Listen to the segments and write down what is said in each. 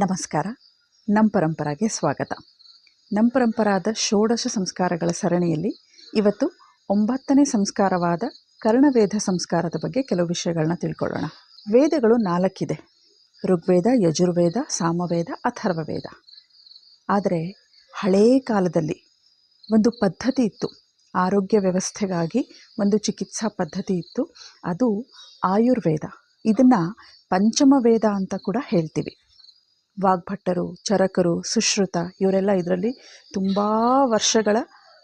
ನಮಸ್ಕಾರ. ನಮ್ಮ ಪರಂಪರಾಗೆ ಸ್ವಾಗತ. ನಮ್ಮ ಪರಂಪರಾದ ಷೋಡಶ ಸಂಸ್ಕಾರಗಳ ಸರಣಿಯಲ್ಲಿ ಇವತ್ತು ಒಂಬತ್ತನೇ ಸಂಸ್ಕಾರವಾದ ಕರ್ಣವೇದ ಸಂಸ್ಕಾರದ ಬಗ್ಗೆ ಕೆಲವು ವಿಷಯಗಳನ್ನ ತಿಳ್ಕೊಳ್ಳೋಣ. ವೇದಗಳು ನಾಲ್ಕಿದೆ. ಋಗ್ವೇದ, ಯಜುರ್ವೇದ, ಸಾಮವೇದ, ಅಥರ್ವವೇದ. ಆದರೆ ಹಳೇ ಕಾಲದಲ್ಲಿ ಒಂದು ಪದ್ಧತಿ ಇತ್ತು. ಆರೋಗ್ಯ ವ್ಯವಸ್ಥೆಗಾಗಿ ಒಂದು ಚಿಕಿತ್ಸಾ ಪದ್ಧತಿ ಇತ್ತು. ಅದು ಆಯುರ್ವೇದ. ಇದನ್ನು ಪಂಚಮ ವೇದ ಅಂತ ಕೂಡ ಹೇಳ್ತೀವಿ. ವಾಗ್ಭಟ್ಟರು, ಚರಕರು, ಸುಶ್ರುತ ಇವರೆಲ್ಲ ಇದರಲ್ಲಿ ತುಂಬ ವರ್ಷಗಳ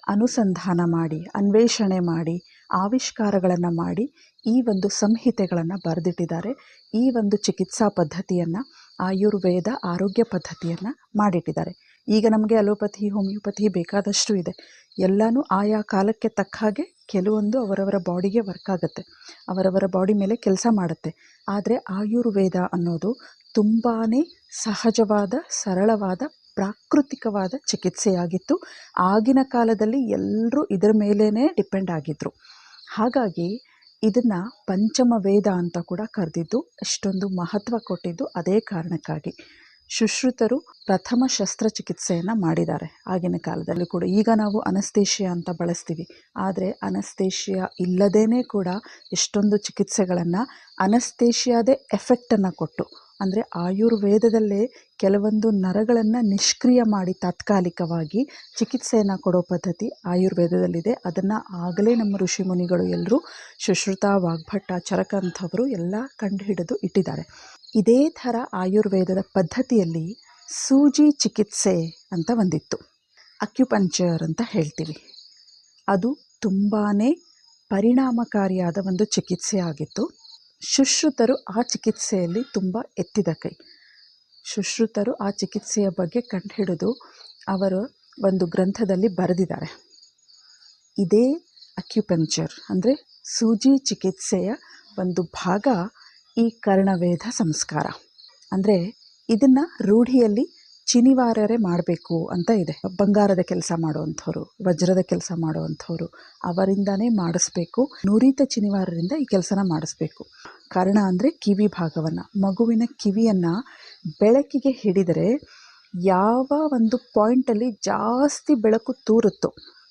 ಅನುಸಂಧಾನ ಮಾಡಿ, ಅನ್ವೇಷಣೆ ಮಾಡಿ, ಆವಿಷ್ಕಾರಗಳನ್ನು ಮಾಡಿ ಈ ಒಂದು ಸಂಹಿತೆಗಳನ್ನು ಬರೆದಿಟ್ಟಿದ್ದಾರೆ. ಈ ಒಂದು ಚಿಕಿತ್ಸಾ ಪದ್ಧತಿಯನ್ನು, ಆಯುರ್ವೇದ ಆರೋಗ್ಯ ಪದ್ಧತಿಯನ್ನು ಮಾಡಿಟ್ಟಿದ್ದಾರೆ. ಈಗ ನಮಗೆ ಅಲೋಪತಿ, ಹೋಮಿಯೋಪತಿ ಬೇಕಾದಷ್ಟು ಇದೆ. ಎಲ್ಲನೂ ಆಯಾ ಕಾಲಕ್ಕೆ ತಕ್ಕ ಹಾಗೆ ಕೆಲವೊಂದು ಅವರವರ ಬಾಡಿಗೆ ವರ್ಕ್ ಆಗುತ್ತೆ. ಅವರವರ ಬಾಡಿ ಮೇಲೆ ಕೆಲಸ ಮಾಡುತ್ತೆ. ಆದರೆ ಆಯುರ್ವೇದ ಅನ್ನೋದು ತುಂಬಾ ಸಹಜವಾದ, ಸರಳವಾದ, ಪ್ರಾಕೃತಿಕವಾದ ಚಿಕಿತ್ಸೆಯಾಗಿತ್ತು. ಆಗಿನ ಕಾಲದಲ್ಲಿ ಎಲ್ಲರೂ ಇದರ ಮೇಲೇ ಡಿಪೆಂಡ್ ಆಗಿದ್ದರು ಹಾಗಾಗಿ ಇದನ್ನು ಪಂಚಮ ವೇದ ಅಂತ ಕೂಡ ಕರೆದಿದ್ದು ಎಷ್ಟೊಂದು ಮಹತ್ವ ಕೊಟ್ಟಿದ್ದು ಅದೇ ಕಾರಣಕ್ಕಾಗಿ. ಸುಶ್ರುತರು ಪ್ರಥಮ ಶಸ್ತ್ರಚಿಕಿತ್ಸೆಯನ್ನು ಮಾಡಿದ್ದಾರೆ ಆಗಿನ ಕಾಲದಲ್ಲಿ ಕೂಡ. ಈಗ ನಾವು ಅನಸ್ತೇಷಿಯಾ ಅಂತ ಬಳಸ್ತೀವಿ. ಆದರೆ ಅನಸ್ತೇಷಿಯಾ ಇಲ್ಲದೇ ಕೂಡ ಎಷ್ಟೊಂದು ಚಿಕಿತ್ಸೆಗಳನ್ನು ಅನಸ್ತೇಷಿಯಾದೇ ಎಫೆಕ್ಟನ್ನು ಕೊಟ್ಟು ಅಂದರೆ ಆಯುರ್ವೇದದಲ್ಲೇ ಕೆಲವೊಂದು ನರಗಳನ್ನು ನಿಷ್ಕ್ರಿಯ ಮಾಡಿ ತಾತ್ಕಾಲಿಕವಾಗಿ ಚಿಕಿತ್ಸೆಯನ್ನು ಕೊಡೋ ಪದ್ಧತಿ ಆಯುರ್ವೇದದಲ್ಲಿದೆ. ಅದನ್ನು ಆಗಲೇ ನಮ್ಮ ಋಷಿ ಮುನಿಗಳು ಎಲ್ಲರೂ ಸುಶ್ರುತ, ವಾಗ್ಭಟ್ಟ, ಚರಕ ಅಂಥವರು ಎಲ್ಲ ಕಂಡುಹಿಡಿದು ಇಟ್ಟಿದ್ದಾರೆ. ಇದೇ ಥರ ಆಯುರ್ವೇದದ ಪದ್ಧತಿಯಲ್ಲಿ ಸೂಜಿ ಚಿಕಿತ್ಸೆ ಅಂತ ಒಂದಿತ್ತು ಅಕ್ಯುಪಂಚರ್ ಅಂತ ಹೇಳ್ತೀವಿ. ಅದು ತುಂಬಾ ಪರಿಣಾಮಕಾರಿಯಾದ ಒಂದು ಚಿಕಿತ್ಸೆ ಆಗಿತ್ತು. ಸುಶ್ರುತರು ಆ ಚಿಕಿತ್ಸೆಯಲ್ಲಿ ತುಂಬ ಎತ್ತಿದ ಕೈ. ಸುಶ್ರುತರು ಆ ಚಿಕಿತ್ಸೆಯ ಬಗ್ಗೆ ಕಂಡುಹಿಡಿದು ಅವರು ಒಂದು ಗ್ರಂಥದಲ್ಲಿ ಬರೆದಿದ್ದಾರೆ. ಇದೇ ಅಕ್ಯುಪಂಚರ್ ಅಂದರೆ ಸೂಜಿ ಚಿಕಿತ್ಸೆಯ ಒಂದು ಭಾಗ ಈ ಕರ್ಣವೇದ ಸಂಸ್ಕಾರ. ಅಂದರೆ ಇದನ್ನು ರೂಢಿಯಲ್ಲಿ ಚಿನಿವಾರರೇ ಮಾಡಬೇಕು ಅಂತ ಇದೆ. ಬಂಗಾರದ ಕೆಲಸ ಮಾಡುವಂಥವ್ರು ವಜ್ರದ ಕೆಲಸ ಮಾಡುವಂಥವ್ರು ಅವರಿಂದಾನೇ ಮಾಡಿಸ್ಬೇಕು. ನುರಿತ ಚಿನಿವಾರರಿಂದ ಈ ಕೆಲಸನ ಮಾಡಿಸ್ಬೇಕು. ಕಾರಣ ಅಂದರೆ ಕಿವಿ ಭಾಗವನ್ನು, ಮಗುವಿನ ಕಿವಿಯನ್ನು ಬೆಳಕಿಗೆ ಹಿಡಿದರೆ ಯಾವ ಒಂದು ಪಾಯಿಂಟಲ್ಲಿ ಜಾಸ್ತಿ ಬೆಳಕು ತೂರುತ್ತೋ,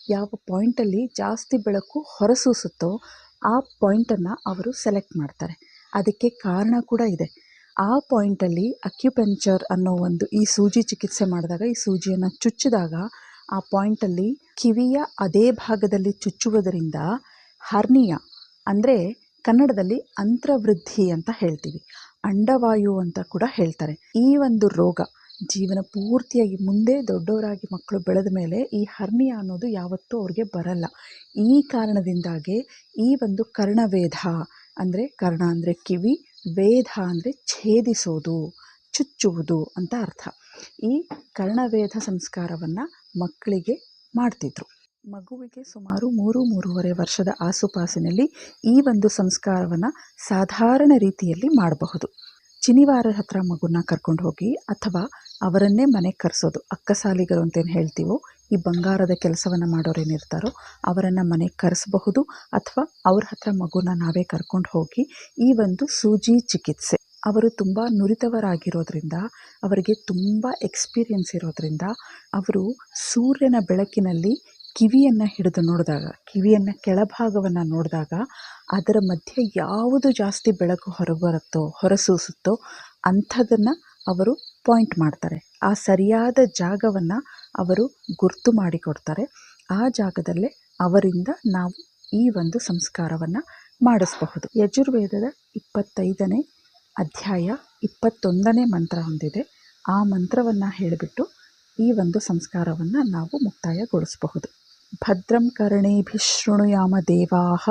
ಯಾವ ಪಾಯಿಂಟಲ್ಲಿ ಜಾಸ್ತಿ ಬೆಳಕು ಹೊರಸೂಸುತ್ತೋ ಆ ಪಾಯಿಂಟನ್ನು ಅವರು ಸೆಲೆಕ್ಟ್ ಮಾಡ್ತಾರೆ. ಅದಕ್ಕೆ ಕಾರಣ ಕೂಡ ಇದೆ. ಆ ಪಾಯಿಂಟಲ್ಲಿ ಅಕ್ಯುಪಂಚರ್ ಅನ್ನೋ ಒಂದು ಈ ಸೂಜಿ ಚಿಕಿತ್ಸೆ ಮಾಡಿದಾಗ, ಈ ಸೂಜಿಯನ್ನು ಚುಚ್ಚಿದಾಗ ಆ ಪಾಯಿಂಟಲ್ಲಿ ಕಿವಿಯ ಅದೇ ಭಾಗದಲ್ಲಿ ಚುಚ್ಚುವುದರಿಂದ ಹರ್ನಿಯ, ಅಂದರೆ ಕನ್ನಡದಲ್ಲಿ ಅಂತ್ರವೃದ್ಧಿ ಅಂತ ಹೇಳ್ತೀವಿ, ಅಂಡವಾಯು ಅಂತ ಕೂಡ ಹೇಳ್ತಾರೆ. ಈ ಒಂದು ರೋಗ ಜೀವನ ಪೂರ್ತಿಯಾಗಿ ಮುಂದೆ ದೊಡ್ಡವರಾಗಿ ಮಕ್ಕಳು ಬೆಳೆದ ಮೇಲೆ ಈ ಹರ್ನಿಯ ಅನ್ನೋದು ಯಾವತ್ತೂ ಅವ್ರಿಗೆ ಬರಲ್ಲ. ಈ ಕಾರಣದಿಂದಾಗಿ ಈ ಒಂದು ಕರ್ಣವೇಧ, ಅಂದರೆ ಕರ್ಣ ಅಂದರೆ ಕಿವಿ ವೇದ ಅಂದರೆ ಛೇದಿಸೋದು, ಚುಚ್ಚುವುದು ಅಂತ ಅರ್ಥ. ಈ ಕರ್ಣವೇದ ಸಂಸ್ಕಾರವನ್ನು ಮಕ್ಕಳಿಗೆ ಮಾಡ್ತಿದ್ರು. ಮಗುವಿಗೆ ಸುಮಾರು ಮೂರು, ಮೂರುವರೆ ವರ್ಷದ ಆಸುಪಾಸಿನಲ್ಲಿ ಈ ಒಂದು ಸಂಸ್ಕಾರವನ್ನು ಸಾಧಾರಣ ರೀತಿಯಲ್ಲಿ ಮಾಡಬಹುದು. ಶನಿವಾರ ಹತ್ರ ಮಗುನ ಕರ್ಕೊಂಡು ಹೋಗಿ ಅಥವಾ ಅವರನ್ನೇ ಮನೆಗೆ ಕರೆಸೋದು ಅಕ್ಕಸಾಲಿಗರು ಅಂತೇನು ಹೇಳ್ತೀವೋ ಈ ಬಂಗಾರದ ಕೆಲಸವನ್ನು ಮಾಡೋರೇನಿರ್ತಾರೋ ಅವರನ್ನು ಮನೆಗೆ ಕರೆಸಬಹುದು ಅಥವಾ ಅವ್ರ ಹತ್ರ ಮಗುನ ನಾವೇ ಕರ್ಕೊಂಡು ಹೋಗಿ ಈ ಒಂದು ಸೂಜಿ ಚಿಕಿತ್ಸೆ. ಅವರು ತುಂಬ ನುರಿತವರಾಗಿರೋದ್ರಿಂದ, ಅವರಿಗೆ ತುಂಬ ಎಕ್ಸ್ಪೀರಿಯನ್ಸ್ ಇರೋದ್ರಿಂದ ಅವರು ಸೂರ್ಯನ ಬೆಳಕಿನಲ್ಲಿ ಕಿವಿಯನ್ನು ಹಿಡಿದು ನೋಡಿದಾಗ, ಕಿವಿಯನ್ನು ಕೆಳಭಾಗವನ್ನು ನೋಡಿದಾಗ ಅದರ ಮಧ್ಯೆ ಯಾವುದು ಜಾಸ್ತಿ ಬೆಳಕು ಹೊರಬರುತ್ತೋ ಹೊರಸೂಸುತ್ತೋ ಅಂಥದನ್ನು ಅವರು ಪಾಯಿಂಟ್ ಮಾಡ್ತಾರೆ. ಆ ಸರಿಯಾದ ಜಾಗವನ್ನು ಅವರು ಗುರುತು ಮಾಡಿಕೊಡ್ತಾರೆ. ಆ ಜಾಗದಲ್ಲೇ ಅವರಿಂದ ನಾವು ಈ ಒಂದು ಸಂಸ್ಕಾರವನ್ನು ಮಾಡಿಸಬಹುದು. ಯಜುರ್ವೇದದ ಇಪ್ಪತ್ತೈದನೇ ಅಧ್ಯಾಯ ಇಪ್ಪತ್ತೊಂದನೇ ಮಂತ್ರ ಹೊಂದಿದೆ ಆ ಮಂತ್ರವನ್ನು ಹೇಳಿಬಿಟ್ಟು ಈ ಒಂದು ಸಂಸ್ಕಾರವನ್ನು ನಾವು ಮುಕ್ತಾಯಗೊಳಿಸಬಹುದು. ಭದ್ರಂ ಕರ್ಣೇಭಿಶೃಣುಯಾಮ ದೇವಾಹ,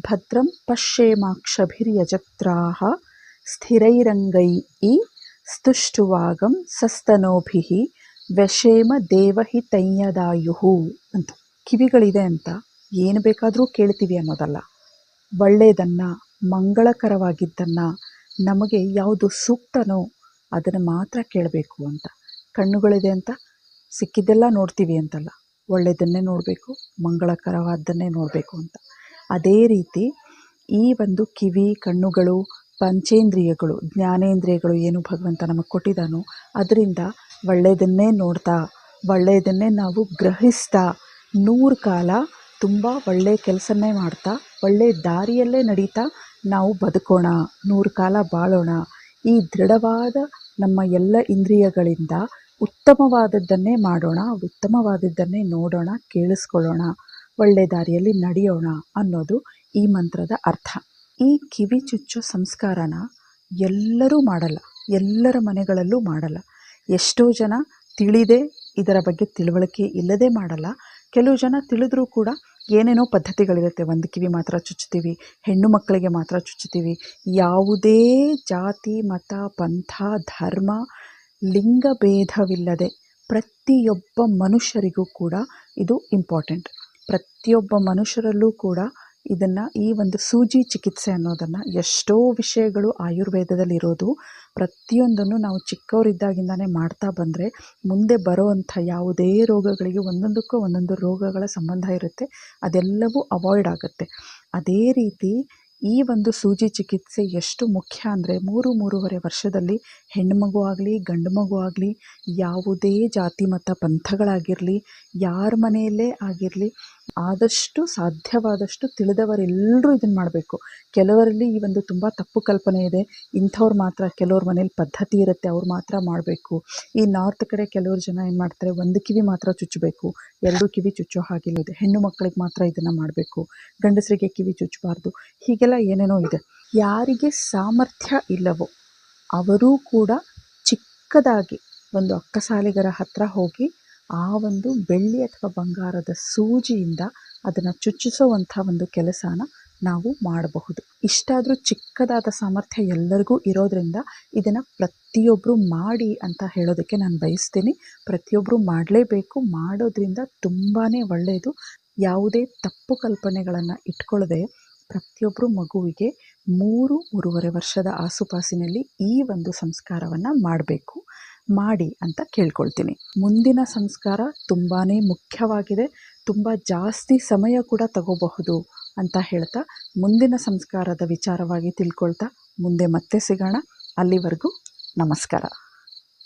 ಭದ್ರಂ ಪಶ್ಯೇಮಾಕ್ಷಭಿರ್ಯಜತ್ರಾಹ, ಸ್ಥಿರೈರಂಗೈ ಈ ಸ್ತುಷ್ಟುವಾಗಂ ಸಸ್ತನೋಭಿ ವ್ಯಷೇಮ ದೇವಹಿತೈಯದಾಯು ಅಂತ. ಕಿವಿಗಳಿದೆ ಅಂತ ಏನು ಬೇಕಾದರೂ ಕೇಳ್ತೀವಿ ಅನ್ನೋದಲ್ಲ. ಒಳ್ಳೆಯದನ್ನು, ಮಂಗಳಕರವಾಗಿದ್ದನ್ನು ನಮಗೆ ಯಾವುದು ಸೂಕ್ತನೋ ಅದನ್ನು ಮಾತ್ರ ಕೇಳಬೇಕು ಅಂತ. ಕಣ್ಣುಗಳಿದೆ ಅಂತ ಸಿಕ್ಕಿದ್ದೆಲ್ಲ ನೋಡ್ತೀವಿ ಅಂತಲ್ಲ. ಒಳ್ಳೆಯದನ್ನೇ ನೋಡಬೇಕು ಮಂಗಳಕರವಾದ್ದನ್ನೇ ನೋಡಬೇಕು ಅಂತ. ಅದೇ ರೀತಿ ಈ ಒಂದು ಕಿವಿ, ಕಣ್ಣುಗಳು, ಪಂಚೇಂದ್ರಿಯಗಳು, ಜ್ಞಾನೇಂದ್ರಿಯಗಳು ಏನು ಭಗವಂತ ನಮಗೆ ಕೊಟ್ಟಿದ್ದಾನೋ ಅದರಿಂದ ಒಳ್ಳೆಯದನ್ನೇ ನೋಡ್ತಾ, ಒಳ್ಳೆಯದನ್ನೇ ನಾವು ಗ್ರಹಿಸ್ತಾ, ನೂರು ಕಾಲ ತುಂಬ ಒಳ್ಳೆಯ ಕೆಲಸನೇ ಮಾಡ್ತಾ ಒಳ್ಳೆಯ ದಾರಿಯಲ್ಲೇ ನಡೀತಾ ನಾವು ಬದುಕೋಣ, ನೂರು ಕಾಲ ಬಾಳೋಣ. ಈ ದೃಢವಾದ ನಮ್ಮ ಎಲ್ಲ ಇಂದ್ರಿಯಗಳಿಂದ ಉತ್ತಮವಾದದ್ದನ್ನೇ ಮಾಡೋಣ, ಉತ್ತಮವಾದದ್ದನ್ನೇ ನೋಡೋಣ, ಕೇಳಿಸ್ಕೊಳ್ಳೋಣ ಒಳ್ಳೆಯ ದಾರಿಯಲ್ಲಿ ನಡೆಯೋಣ ಅನ್ನೋದು ಈ ಮಂತ್ರದ ಅರ್ಥ. ಈ ಕಿವಿ ಚುಚ್ಚೋ ಸಂಸ್ಕಾರನ ಎಲ್ಲರೂ ಮಾಡಲ್ಲ, ಎಲ್ಲರ ಮನೆಗಳಲ್ಲೂ ಮಾಡಲ್ಲ. ಎಷ್ಟೋ ಜನ ತಿಳಿದೇ ಇದರ ಬಗ್ಗೆ ತಿಳುವಳಿಕೆ ಇಲ್ಲದೆ ಮಾಡಲ್ಲ. ಕೆಲವು ಜನ ತಿಳಿದ್ರೂ ಕೂಡ ಏನೇನೋ ಪದ್ಧತಿಗಳಿರುತ್ತೆ. ಒಂದು ಕಿವಿ ಮಾತ್ರ ಚುಚ್ಚುತ್ತೀವಿ, ಹೆಣ್ಣು ಮಕ್ಕಳಿಗೆ ಮಾತ್ರ ಚುಚ್ಚುತ್ತೀವಿ. ಯಾವುದೇ ಜಾತಿ, ಮತ, ಪಂಥ, ಧರ್ಮ, ಲಿಂಗ ಭೇದವಿಲ್ಲದೆ ಪ್ರತಿಯೊಬ್ಬ ಮನುಷ್ಯರಿಗೂ ಕೂಡ ಇದು ಇಂಪಾರ್ಟೆಂಟ್ ಪ್ರತಿಯೊಬ್ಬ ಮನುಷ್ಯರಲ್ಲೂ ಕೂಡ ಇದನ್ನು ಈ ಒಂದು ಸೂಜಿ ಚಿಕಿತ್ಸೆ ಅನ್ನೋದನ್ನು ಎಷ್ಟೋ ವಿಷಯಗಳು ಆಯುರ್ವೇದದಲ್ಲಿ ಇರೋದು ಪ್ರತಿಯೊಂದನ್ನು ನಾವು ಚಿಕ್ಕವರಿದ್ದಾಗಿಂದನೇ ಮಾಡ್ತಾ ಬಂದರೆ ಮುಂದೆ ಬರುವಂಥ ಯಾವುದೇ ರೋಗಗಳಿಗೆ ಒಂದೊಂದಕ್ಕೂ ಒಂದೊಂದು ರೋಗಗಳ ಸಂಬಂಧ ಇರುತ್ತೆ. ಅದೆಲ್ಲವೂ ಅವಾಯ್ಡ್ ಆಗುತ್ತೆ. ಅದೇ ರೀತಿ ಈ ಒಂದು ಸೂಜಿ ಚಿಕಿತ್ಸೆ ಎಷ್ಟು ಮುಖ್ಯ ಅಂದರೆ ಮೂರು ಮೂರುವರೆ ವರ್ಷದಲ್ಲಿ ಹೆಣ್ಣು ಮಗು ಆಗಲಿ, ಗಂಡು ಮಗು ಆಗಲಿ, ಯಾವುದೇ ಜಾತಿ, ಮತ ಪಂಥಗಳಾಗಿರಲಿ, ಯಾರ ಮನೆಯಲ್ಲೇ ಆಗಿರಲಿ, ಆದಷ್ಟು ಸಾಧ್ಯವಾದಷ್ಟು ತಿಳಿದವರೆಲ್ಲರೂ ಇದನ್ನು ಮಾಡಬೇಕು. ಕೆಲವರಲ್ಲಿ ಈ ಒಂದು ತುಂಬ ತಪ್ಪು ಕಲ್ಪನೆ ಇದೆ. ಇಂಥವ್ರು ಮಾತ್ರ, ಕೆಲವ್ರ ಮನೇಲಿ ಪದ್ಧತಿ ಇರುತ್ತೆ, ಅವ್ರು ಮಾತ್ರ ಮಾಡಬೇಕು. ಈ ನಾರ್ತ್ ಕಡೆ ಕೆಲವ್ರು ಜನ ಏನು ಮಾಡ್ತಾರೆ, ಒಂದು ಕಿವಿ ಮಾತ್ರ ಚುಚ್ಚಬೇಕು, ಎರಡು ಕಿವಿ ಚುಚ್ಚೋ ಹಾಗಿಲ್ಲ ಇದೆ. ಹೆಣ್ಣು ಮಕ್ಕಳಿಗೆ ಮಾತ್ರ ಇದನ್ನು ಮಾಡಬೇಕು. ಗಂಡಸರಿಗೆ ಕಿವಿ ಚುಚ್ಚಬಾರ್ದು. ಹೀಗೆಲ್ಲ ಏನೇನೋ ಇದೆ. ಯಾರಿಗೆ ಸಾಮರ್ಥ್ಯ ಇಲ್ಲವೋ ಅವರೂ ಕೂಡ ಚಿಕ್ಕದಾಗಿ ಒಂದು ಅಕ್ಕಸಾಲಿಗರ ಹತ್ತಿರ ಹೋಗಿ ಆ ಒಂದು ಬೆಳ್ಳಿ ಅಥವಾ ಬಂಗಾರದ ಸೂಜಿಯಿಂದ ಅದನ್ನು ಚುಚ್ಚಿಸುವಂಥ ಒಂದು ಕೆಲಸನ ನಾವು ಮಾಡಬಹುದು. ಇಷ್ಟಾದರೂ ಚಿಕ್ಕದಾದ ಸಾಮರ್ಥ್ಯ ಎಲ್ಲರಿಗೂ ಇರೋದರಿಂದ ಇದನ್ನು ಪ್ರತಿಯೊಬ್ಬರು ಮಾಡಿ ಅಂತ ಹೇಳೋದಕ್ಕೆ ನಾನು ಬಯಸ್ತೀನಿ. ಪ್ರತಿಯೊಬ್ಬರು ಮಾಡಲೇಬೇಕು. ಮಾಡೋದ್ರಿಂದ ತುಂಬಾ ಒಳ್ಳೆಯದು ಯಾವುದೇ ತಪ್ಪು ಕಲ್ಪನೆಗಳನ್ನು ಇಟ್ಕೊಳ್ಳದೆ ಪ್ರತಿಯೊಬ್ಬರು ಮಗುವಿಗೆ ಮೂರು, ಮೂರುವರೆ ವರ್ಷದ ಆಸುಪಾಸಿನಲ್ಲಿ ಈ ಒಂದು ಸಂಸ್ಕಾರವನ್ನು ಮಾಡಬೇಕು. ಮಾಡಿ ಅಂತ ಕೇಳ್ಕೊಳ್ತೀನಿ. ಮುಂದಿನ ಸಂಸ್ಕಾರ ತುಂಬಾ ಮುಖ್ಯವಾಗಿದೆ. ತುಂಬ ಜಾಸ್ತಿ ಸಮಯ ಕೂಡ ತಗೋಬಹುದು ಅಂತ ಹೇಳ್ತಾ ಮುಂದಿನ ಸಂಸ್ಕಾರದ ವಿಚಾರವಾಗಿ ತಿಳ್ಕೊಳ್ತಾ ಮುಂದೆ ಮತ್ತೆ ಸಿಗೋಣ. ಅಲ್ಲಿವರೆಗೂ ನಮಸ್ಕಾರ.